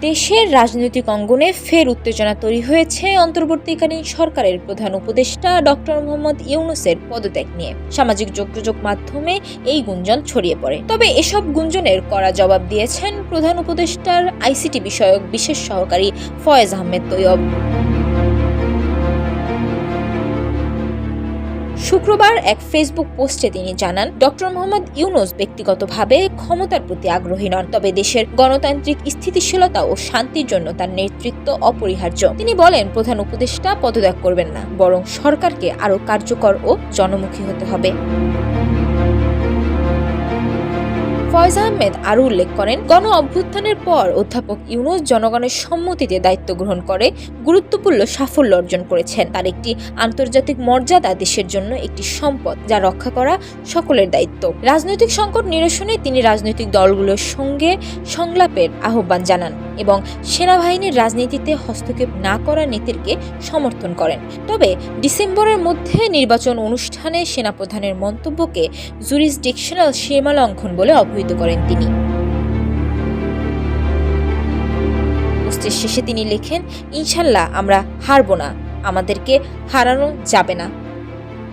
দেশের রাজনৈতিক অঙ্গনে ফের উত্তেজনা তৈরি হয়েছে অন্তর্বর্তীকালীন সরকারের প্রধান উপদেষ্টা ডক্টর মোহাম্মদ ইউনুসের পদত্যাগ নিয়ে। সামাজিক যোগাযোগ মাধ্যমে এই গুঞ্জন ছড়িয়ে পড়ে। তবে এসব গুঞ্জনের কড়া জবাব দিয়েছেন প্রধান উপদেষ্টার আইসিটি বিষয়ক বিশেষ সহকারী ফয়েজ আহমেদ তৈয়ব। শুক্রবার এক ফেসবুক পোস্টে তিনি জানান, ডক্টর মোহাম্মদ ইউনুস ব্যক্তিগতভাবে ক্ষমতার প্রতি আগ্রহী নন, তবে দেশের গণতান্ত্রিক স্থিতিশীলতা ও শান্তির জন্য তার নেতৃত্ব অপরিহার্য। তিনি বলেন, প্রধান উপদেষ্টা পদত্যাগ করবেন না, বরং সরকারকে আরও কার্যকর ও জনমুখী হতে হবে। ফয়জ আহমেদ আরও উল্লেখ করেন, গণ অভ্যুত্থানের পর অধ্যাপক ইউনুস জনগণের সম্মতিতে দায়িত্ব গ্রহণ করে গুরুত্বপূর্ণ সাফল্য অর্জন করেছেন। তার একটি আন্তর্জাতিক মর্যাদা দেশের জন্য একটি সম্পদ যা রক্ষা করা সকলের দায়িত্ব। রাজনৈতিক সংকট নিরসনে তিনি রাজনৈতিক দলগুলোর সঙ্গে সংলাপের আহ্বান জানান। এবং সেনাবাহিনীর রাজনীতিতে হস্তক্ষেপ না করার নীতিকে সমর্থন করেন। তবে ডিসেম্বরের মধ্যে নির্বাচন অনুষ্ঠানে সেনাপ্রধানের মন্তব্যকে জুরিস জুরিসডিকশনাল সীমা লঙ্ঘন বলে অভিহিত করেন তিনি। পোস্টের শেষে তিনি লেখেন, ইনশাল্লাহ, আমরা হারবো না। আমাদেরকে হারানো যাবে না।